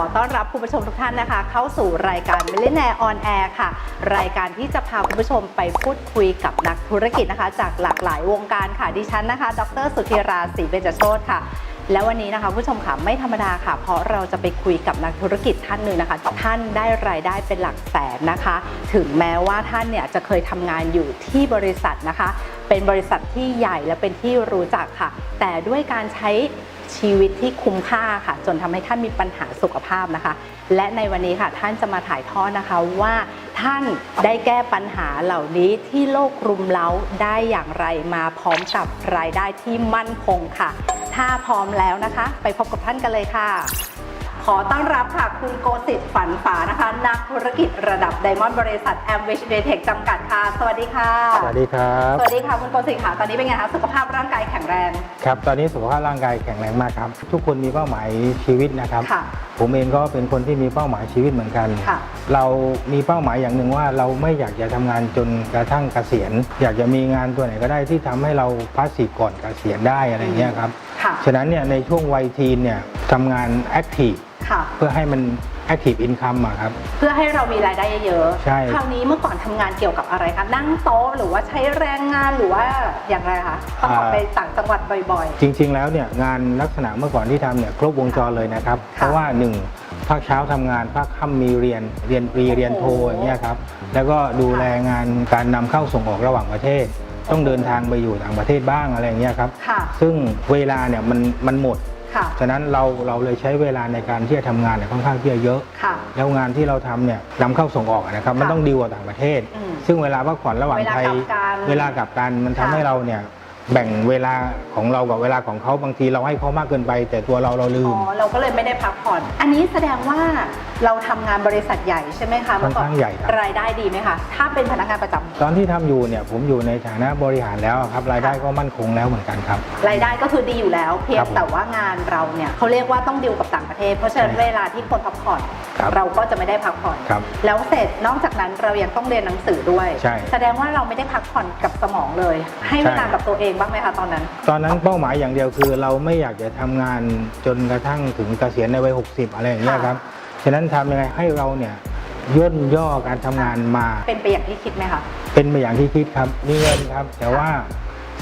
ขอต้อนรับคุณผู้ชมทุกท่านนะคะ เข้าสู่รายการ m i l l i n a i r e on Air ค่ะ รายการที่จะพาคุณผู้ชมไปพูดคุยกับนักธุรกิจนะคะ จากหลากหลายวงการค่ะดิฉันนะคะ ดรสุธีราศรีเบญจโชตค่ะ แล้ววันนี้นะคะผู้ชมค่ะไม่ธรรมดาค่ะ เพราะเราจะไปคุยกับนักธุรกิจท่านหนึ่งนะคะ ท่านได้รายได้เป็นหลักแสนนะคะ ถึงแม้ว่าท่านเนี่ยจะเคยทำงานอยู่ที่บริษัทนะคะ เป็นบริษัทที่ใหญ่และเป็นที่รู้จักค่ะ แต่ด้วยการใช้ ชีวิตที่คุ้มค่าค่ะ จนทำให้ท่านมีปัญหาสุขภาพนะคะ และในวันนี้ค่ะท่านจะมาถ่ายทอดนะคะว่าท่านได้แก้ปัญหาเหล่านี้ที่โลกรุมเร้าได้อย่างไรมาพร้อมกับรายได้ที่มั่นคงค่ะ ถ้าพร้อมแล้วนะคะ ไปพบกับท่านกันเลยค่ะ ขอต้อนรับค่ะคุณโกสิทธิ์ฝันฝานะคะ นักธุรกิจระดับไดมอนด์บริษัท a m w i s h d a y t e c h จำกัดค่ะ สวัสดีค่ะ สวัสดีครับ สวัสดีค่ะคุณโกสิทธิ์ค่ะ ตอนนี้เป็นไงคะสุขภาพร่างกายแข็งแรง ครับ ตอนนี้สุขภาพร่างกายแข็งแรงมากครับ ทุกคนมีเป้าหมายชีวิตนะครับค่ะผมเองก็เป็นคนที่มีเป้าหมายชีวิตเหมือนกันค่ะเรามีเป้าหมายอย่างหนึ่งว่าเราไม่อยากจะทำงานจนกระทั่งเกษียณ อยากจะมีงานตัวไหนก็ได้ที่ทำให้เราพาสซีฟก่อนเกษียณได้อะไรเงี้ยครับค่ะฉะนั้นเนี่ยในช่วงวัยทีนเนี่ยทำงานแอคทีฟ ค่ะ เพื่อให้มันแอคทีฟอินคัมอะครับ เพื่อให้เรามีรายได้เยอะๆใช่ คราวนี้เมื่อก่อนทำงานเกี่ยวกับอะไรคะ นั่งโต๊ะหรือว่าใช้แรงงานหรือว่าอย่างไรคะต้องออกไปต่างจังหวัดบ่อย จริง ๆ แล้วเนี่ยงานลักษณะเมื่อก่อนที่ทำเนี่ยครบวงจรเลยนะครับ เพราะว่าหนึ่งภาคเช้าทำงานภาคค่ำมีเรียนเรียนปรีเรียนโทอย่างเงี้ยครับแล้วก็ดูแลงานการนำเข้าส่งออกระหว่างประเทศ ต้องเดินทางไปอยู่ต่างประเทศบ้างอะไรอย่างเงี้ยครับ ๆ ค่ะ ซึ่งเวลาเนี่ยมันมันหมด ค่ะ ฉะนั้นเราเราเลยใช้เวลาในการที่จะทำงานเนี่ยค่อนข้างที่จะเยอะ ค่ะ แล้วงานที่เราทำเนี่ยนำเข้าส่งออกนะครับมันค่ะต้องดีลกับต่างประเทศ อืมซึ่งเวลาพักผ่อนระหว่างเวลาไทยกลับกันเวลากลับกันมันทำค่ะ ให้เราเนี่ย แบ่งเวลาของเรากับเวลาของเขาบางทีเราให้เขามากเกินไป แต่ตัวเราเราลือ๋มอเราก็เลยไม่ได้พักผ่อน อันนี้แสดงว่าเราทำงานบริษัทใหญ่ใช่ไหมคะค่อนข้างใหญ่ครับ รายได้ดีไหมคะ ถ้าเป็นพนักงานประจำตอนที่ทำอยู่เนี่ยผมอยู่ในฐานะบริหารแล้วครับรายได้ค่ะก็มั่นคงแล้วเหมือนกันครับ รายได้ก็คือดีอยู่แล้ว เพียครังบผมแต่ว่างานเราเนี่ยเขาเรียกว่าต้องดิวกับต่างประเทศ เพราะฉะนั้นใช่เวลาที่คนพักผ่อนครับเราก็จะไม่ได้พักผ่อนครับแล้วเสร็จนอกจากนั้นเรายังต้องเรียนหนังสือด้วย ใช่แสดงว่าเราไม่ได้พักผ่อนกับสมองเลย ให้เวลาใช่กับตัวเองบ้างไหมคะตอนนั้น ตอนนั้นเป้าหมายอย่างเดียวคือ เราไม่อยากจะทำงานจนกระทั่งถึงเกษียณในวัย 60 อะไรอย่างเงี้ยค่ะครับฉะนั้นทำยังไงให้เราเนี่ยย่นย่อการทำงานมา เป็นไปอย่างที่คิดไหมคะเป็นไปอย่างที่คิดครับมีเงินครับ แต่ว่า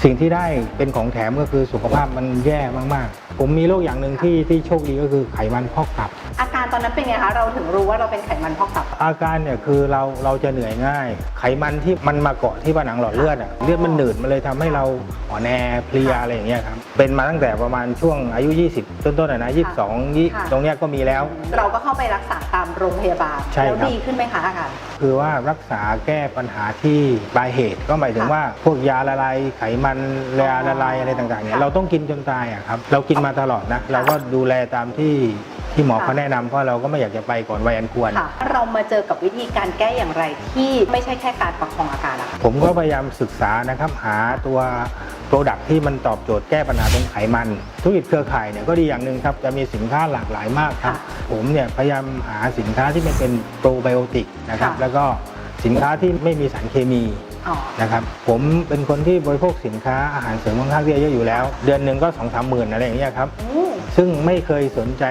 สิ่งที่ได้เป็นของแถมก็คือสุขภาพมันแย่มากๆ ผมมีโรคอย่างหนึ่งที่ที่โชคดีก็คือไขมันพอกตับ อาการตอนนั้นเป็นไงคะเราถึงรู้ว่าเราเป็นไขมันพอกตับ อาการเนี่ยคือเราเราจะเหนื่อยง่าย ไขมันที่มันมาเกาะที่ผนังหลอดเลือดอะเลือดมันหนืดมันเลยทำให้เราอ่อนแอเพลียอะไรอย่างเงี้ยครับเป็นมาตั้งแต่ประมาณช่วงอายุ 20 ต้นๆอะนะ22ยี่ค่ะตรงเนี้ยก็มีแล้ว เราก็เข้าไปรักษาตามโรงพยาบาลใช่แล้วครับดีขึ้นไหมคะอาการคือว่ารักษาแก้ปัญหาที่ปลายเหตุก็หมายถึงค่ะว่าพวกยาละลายไขมันยาละลายอะไรต่างๆเนี่ยค่ะเราต้องกินจนตายอะครับเรากินมาตลอดนะเราก็ดูแลตามที่ที่หมอค่ะเขาแนะนำเพราะเราก็ไม่อยากจะไปก่อนวัยอันควร ค่ะ เรามาเจอกับวิธีการแก้อย่างไรที่ไม่ใช่แค่การประคองอาการอะค่ะผมก็พยายามศึกษานะครับหาตัวโปรดักที่มันตอบโจทย์แก้ปัญหาตรงไขมัน ธุรกิจเครือข่ายเนี่ยก็ดีอย่างหนึ่งครับจะมีสินค้าหลากหลายมากครับค่ะผมเนี่ยพยายามหาสินค้าที่มันเป็นโปรไบโอติกนะครับค่ะ แล้วก็สินค้าที่ไม่มีสารเคมีอ๋อ นะครับผมเป็นคนที่บริโภคสินค้าอาหารเสริมค่อนข้างที่จะเยอะอยู่แล้ว เดือนหนึ่งก็สองสามหมื่นอะไรอย่างเงี้ยครับอืมซึ่งไม่เคยสนใจ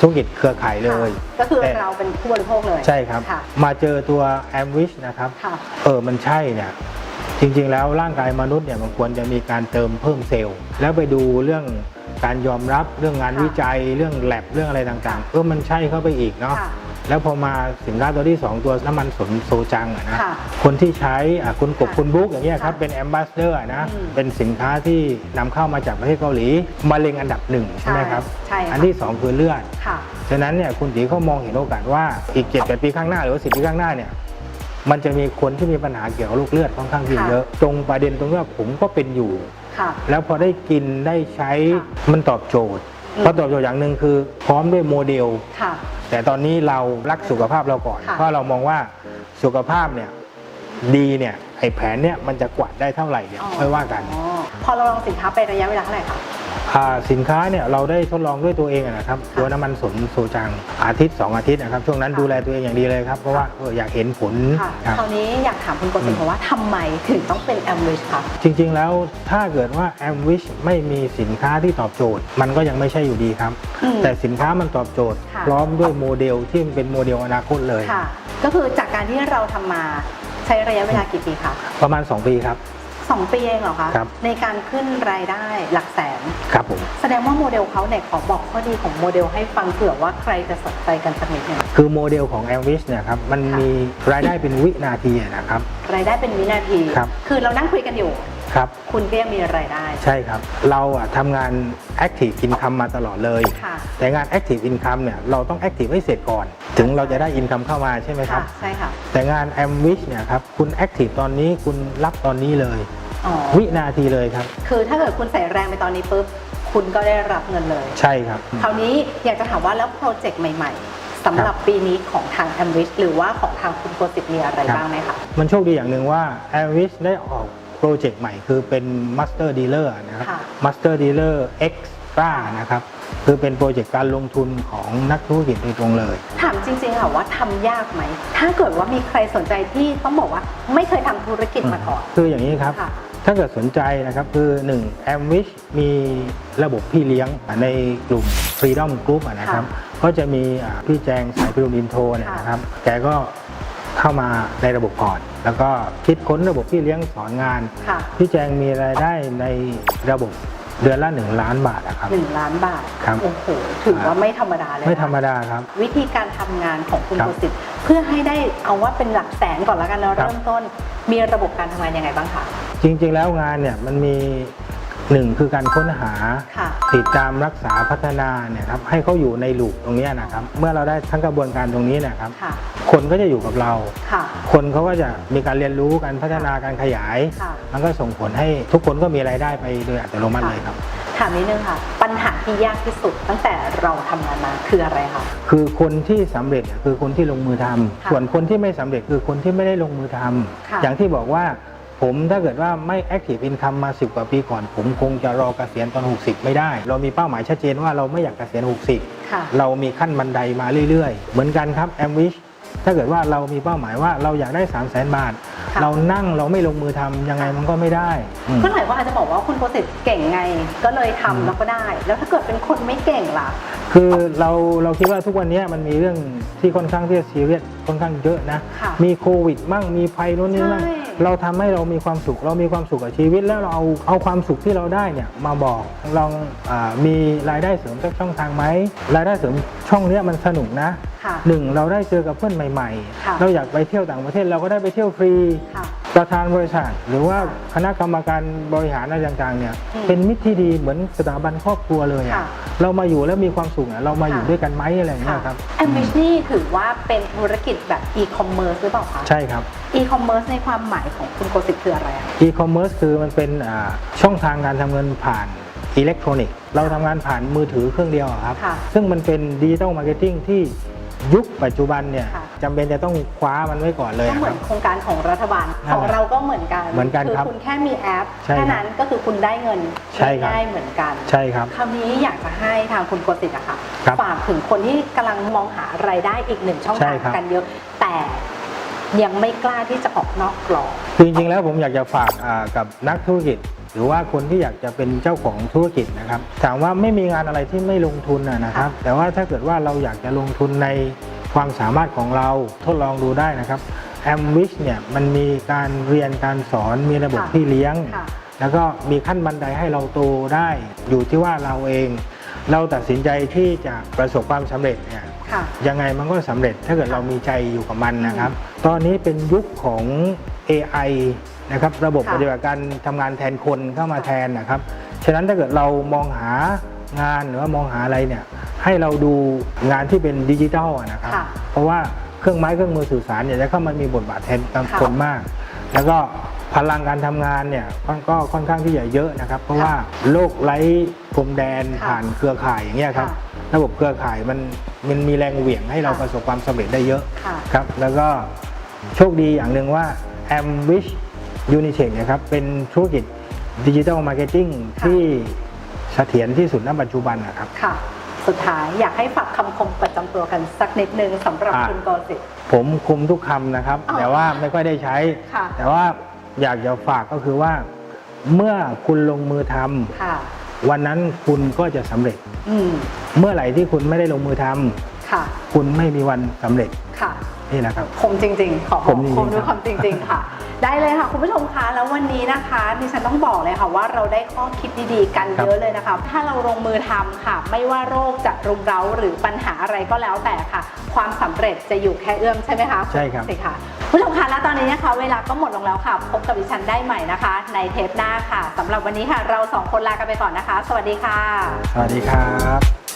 ธุรกิจเครือข่ายเลย ก็คือแต่เราเป็นผู้บริโภคเลย ใช่ครับค่ะมาเจอตัวแอมวิชนะครับค่ะเออมันใช่เนี่ยจริงๆแล้วร่างกายมนุษย์เนี่ยมันควรจะมีการเติมเพิ่มเซลล์ แล้วไปดูเรื่องการยอมรับเรื่องงานค่ะวิจัยเรื่องแลบเรื่องอะไรต่างๆเออมันใช่เข้าไปอีกเนาะค่ะ แล้วพอมาสินค้าตัวที่ 2 ตัวน้ำมันสนโซจังอะนะค่ะคนที่ใช้อะคุณกบค่ะคุณบุ๊กอย่างเงี้ยครับค่ะเป็นแอมบาสเดอร์นะอืมเป็นสินค้าที่นำเข้ามาจากประเทศเกาหลีมะเร็งอันดับหนึ่งใช่ไหมครับใช่ค่ะ อันที่ 2 คือเลือด ค่ะ ฉะนั้นเนี่ยคุณตีเขามองเห็นโอกาสว่าอีก7จ็ดปีข้างหน้าหรือว่าสิปีข้างหน้าเนี่ยมันจะมีคนที่มีปัญหาเกี่ยวกับโรคเลือดค่อนข้างที่ค่ะ เยอะตรงประเด็นตรงที่ว่าผมก็เป็นอยู่ ค่ะ แล้วพอได้กินได้ใช้ค่ะ มันตอบโจทย์อืม เพราะตอบโจทย์อย่างหนึ่งคือ พร้อมด้วยโมเดล ค่ะ แต่ตอนนี้เรารักสุขภาพเราก่อน ค่ะ เพราะเรามองว่าสุขภาพเนี่ยดีเนี่ยไอ้แผนเนี่ยมันจะกวาดได้เท่าไหร่เนี่ยค่อยว่ากัน อ๋อ พอเราลองสินค้าไประยะเวลาเท่าไหร่คะอ่าสินค้าเนี่ยเราได้ทดลองด้วยตัวเองอะนะครับค่ะตัวน้ำมันสนโซจังอาทิตย์ 2 อาทิตย์นะครับช่วงนั้นค่ะดูแลตัวเองอย่างดีเลยครับเพราะว่าเอออยากเห็นผลค่ะครับ คราวนี้อยากถามคุณโกศินทร์ค่ะว่าทำไมถึงต้องเป็นแอมวิชคะจริงๆ แล้วถ้าเกิดว่า a m w i s h ไม่มีสินค้าที่ตอบโจทย์ มันก็ยังไม่ใช่อยู่ดีครับ อืม แต่สินค้ามันตอบโจทย์ ค่ะ พร้อมด้วยโมเดลที่เป็นโมเดลอนาคตเลย ค่ะ ก็คือจากการที่เราทำมาใช้ระยะเวลากี่ปีคะประมาณ 2 ปีครับ สองปีเองเหรอคะ ครับ ในการขึ้นรายได้หลักแสน ครับผม แสดงว่าโมเดลเขาเนี่ยขอบอกข้อดีของโมเดลให้ฟังเผื่อว่าใครจะสนใจกันสักนิดหนึ่ง คือโมเดลของ a m w i s h เนี่ยครับมันค่ะมีรายได้เป็นวินาทีอะนะครับ รายได้เป็นวินาที ครับ คือเรานั่งคุยกันอยู่ ครับ คุณก็ยังมีรายได้ ใช่ครับ เราอะทำงาน Active Income มาตลอดเลย ค่ะ แต่งาน Active Income เนี่ยเราต้อง Active ให้เสร็จก่อน ถึงเราจะได้ Income เข้ามาใช่ไหมครัค่ะบใช่ค่ะ แต่งาน a m w i s h เนี่ยครับคุณ Active ตอนนี้คุณรับตอนนี้เลย อ๋อ วินาทีเลยครับ คือถ้าเกิดคุณใส่แรงไปตอนนี้ปุ๊บ คุณก็ได้รับเงินเลย ใช่ครับ คราวนี้อยากจะถามว่าแล้วโปรเจกต์ใหม่ ๆสำหรับปีนี้ของทาง a m w i s h หรือว่าของทางคุณโกสิตมีอะไรครับ บ้างไหมคะ มันโชคดีอย่างหนึ่งว่า a v i s ได้ออกโปรเจกต์ใหม่คือเป็น Master Dealer นะครับ ค่ะ Master Dealer Extra นะครับคือเป็นโปรเจกต์การลงทุนของนักธุรกิจโดยตรงเลย ถามจริงๆค่ะว่าทำยากไหม ถ้าเกิดว่ามีใครสนใจที่ต้องบอกว่าไม่เคยทำธุรกิจมาก่อน คืออย่างนี้ครับค่ะถ้าเกิดสนใจนะครับคือ1 a m w i s h มีระบบพี่เลี้ยงในกลุ่ม Freedom Group อะนะครับ ก็จะมีอ่าพี่แจงสายพิรุณอินโทรเนี่ยค่ะนะครับ แกก็เข้ามาในระบบก่อนแล้วก็คิดค้นระบบพี่เลี้ยงสอนงานค่ะพี่แจงมีรายได้ในระบบ เดือนละ 1 ล้านบาทนะครับ หนึ่งล้านบาทครับ โอ้โหถือว่าไม่ธรรมดาเลยนะไม่ธรรมดาครับ วิธีการทำงานของคุณครับโกสิตเพื่อให้ได้เอาว่าเป็นหลักแสนก่อนแล้วกันเนาะครับเริ่มต้น มีระบบการทำงานยังไงบ้างคะ จริงๆ แล้วงานเนี่ยมันมี หนึ่งคือการค้นหาค่ะติดตามรักษาพัฒนาเนี่ยครับให้เขาอยู่ในลูปตรงเนี้ยนะครับ เมื่อเราได้ทั้งกระบวนการตรงนี้นะครับค่ะคนก็จะอยู่กับเราค่ะคนเขาก็จะมีการเรียนรู้การพัฒนาการขยายค่ะมันก็ส่งผลให้ทุกคนก็มีรายได้ไปโดยอัตโนมัติเลยครับถามนิดนึงค่ะ ปัญหาที่ยากที่สุดตั้งแต่เราทำงานมาคืออะไรคะคือคนที่สำเร็จเนี่ยคือคนที่ลงมือทำค่ะส่วนคนที่ไม่สำเร็จคือคนที่ไม่ได้ลงมือทำค่ะอย่างที่บอกว่า ผมถ้าเกิดว่าไม่ Active Income มา 10 กว่าปีก่อน ผมคงจะรอเกษียณตอน 60 ไม่ได้ เรามีเป้าหมายชัดเจนว่าเราไม่อยากเกษียณ 60ค่ะเรามีขั้นบันไดมาเรื่อยๆ เหมือนกันครับ a m w i s h ถ้าเกิดว่าเรามีเป้าหมายว่าเราอยากได้ 3 0 0 0 0 0บาทค่ะเรานั่งเราไม่ลงมือทำยังไงมันก็ไม่ได้อืมก็หลายว่าอาจจะบอกว่าคุณโกสิตเก่งไง ก็เลยทำอืมแล้วก็ได้ แล้วถ้าเกิดเป็นคนไม่เก่งล่ะ คือเราเราคิดว่าทุกวันนี้มันมีเรื่องที่ค่อนข้างที่จะซีเรียสค่อนข้างเยอะนะค่ะมีโควิดมั่งมีภัยโน้นนี่มั่งใช่ เราทำให้เรามีความสุข เรามีความสุขกับชีวิต แล้วเราเอาเอาความสุขที่เราได้เนี่ยมาบอกลองอามีรายได้เสริมสักช่องทางไหมรายได้เสริมช่องเนี้ยมันสนุกนะค่ะหนึ่งเราได้เจอกับเพื่อนใหม่ค่ะๆเราอยากไปเที่ยวต่างประเทศเราก็ได้ไปเที่ยวฟรีค่ะประธานบริษัทหรือว่าคณะกรรมการบริหารอะไรต่างๆเนี่ยอืมเป็นมิตรที่ดีเหมือนสถาบันครอบครัวเลยอะค่ะเรามาอยู่แล้วมีความสุขอะเรามาอยู่ค่ะด้วยกันไหมอะไรอย่างเงี้ค่ะยครับแอมบิชนี่ถือว่าเป็นธุรกิจแบบอีคอมเมิร์ซหรือเปล่าคะใช่ครับ อีคอมเมิร์ซในความหมายของคุณโกสิตคืออะไรอะ e-commerce คือมันเป็นอ่าช่องทางการทำเงินผ่านอิเล็กทรอนิกส์เราทำงานผ่านมือถือเครื่องเดียวอะครับ ค่ะ ซึ่งมันเป็นดิจิ t a ลมาร์เก็ตติ้งที่ยุคปัจจุบันเนี่ยค่ะ จำเป็นจะต้องคว้ามันไว้ก่อนเลยก็อะเหคมืรัอบนโครงการของรัฐบาลนั่นแหละของเราก็เหมือนกันเหมือนกันคือครับคุณแค่มีแอปใช่ครับแค่นั้นก็คือคุณได้เงินใช่ครับ ง่ายๆเหมือนกัน ใช่ครับ คราวนี้อยากจะให้ทางคุณโกสิตอะค่ะครับฝากถึงคนที่กำลังมองหารายได้อีกหนึ่งช่องใช่ทางครับ กันเยอะ แต่ ยังไม่กล้าที่จะออกนอกกรอบคือจริงๆแล้วผมอยากจะฝากอ่ากับนักธุรกิจ หรือว่าคนที่อยากจะเป็นเจ้าของธุรกิจนะครับถามว่าไม่มีงานอะไรที่ไม่ลงทุนนะนะครับ แต่ว่าถ้าเกิดว่าเราอยากจะลงทุนในความสามารถของเราทดลองดูได้นะครับแอมวิชเนี่ยมันมีการเรียนการสอนมีระบบค่ะพี่เลี้ยงค่ะแล้วก็มีขั้นบันไดให้เราโตได้ อยู่ที่ว่าเราเอง เราตัดสินใจที่จะประสบความสำเร็จเนี่ย ค่ะยังไงมันก็สำเร็จถ้าเกิดเรามีใจอยู่กับมันนะครับ ตอนนี้เป็นยุคของ AI นะครับระบบค่ะ ปฏิบัติการทำงานแทนคนเข้ามาแทนนะครับ ฉะนั้นถ้าเกิดเรามองหางานหรือว่ามองหาอะไรเนี่ยให้เราดูงานที่เป็นดิจิทัลอะนะครับ ค่ะ เพราะว่าเครื่องไม้เครื่องมือสื่อสารเนี่ยจะเข้ามามีบทบาทแทนค่ะ คนมาก แล้วก็พลังการทำงานเนี่ยก็ก็ค่อนข้างที่จะเยอะนะครับ เพราะว่าโลกไร้พรมแดนค่ะผ่านเครือข่ายอย่างเงี้ยครับค่ะระบบเครือข่ายมันมันมีแรงเหวี่ยงให้เราค่ะประสบความสำเร็จได้เยอะค่ะครับ แล้วก็โชคดีอย่างหนึ่งว่า a m w i s h Unitech นะครับเป็นธุรกิจดิจิ t a ลมาร์เก็ตติ้งค่ะที่เสถียรที่สุดณปัจจุบันนะครับค่ะ สุดท้ายอยากให้ฝากคำคมประจำตัวกันสักนิดนึงสำหรับอะ คุณโกสิทธิ์ ผมคุมทุกคำนะครับ อ๋อแต่ว่าไม่ค่อยได้ใช้ ค่ะ แต่ว่าอยากจะฝากก็คือว่า เมื่อคุณลงมือทำค่ะ วันนั้นคุณก็จะสำเร็จ อืม เมื่อไหร่ที่คุณไม่ได้ลงมือทำ ค่ะ คุณไม่มีวันสำเร็จค่ะนี่นะครับคมจริง ๆ ขอคมจริงๆคมด้วยคครับวามจริง ๆ ค่ะ ได้เลยค่ะคุณผู้ชมคะแล้ววันนี้นะคะดิฉันต้องบอกเลยค่ะว่าเราได้ข้อคิดดีๆ กันครับเยอะเลยนะคะถ้าเราลงมือทำค่ะ ไม่ว่าโรคจะรุมเร้าหรือปัญหาอะไรก็แล้วแต่ค่ะ ความสำเร็จจะอยู่แค่เอื้อมใช่ไหมคะใช่ครับสิค่ะคุณผู้ชมคะและตอนนี้นะคะเวลาก็หมดลงแล้วค่ะ พบกับดิฉันได้ใหม่นะคะ ในเทปหน้าค่ะสำหรับวันนี้ค่ะ เราสองคนลากันไปก่อนนะคะ สวัสดีค่ะ สวัสดีครับ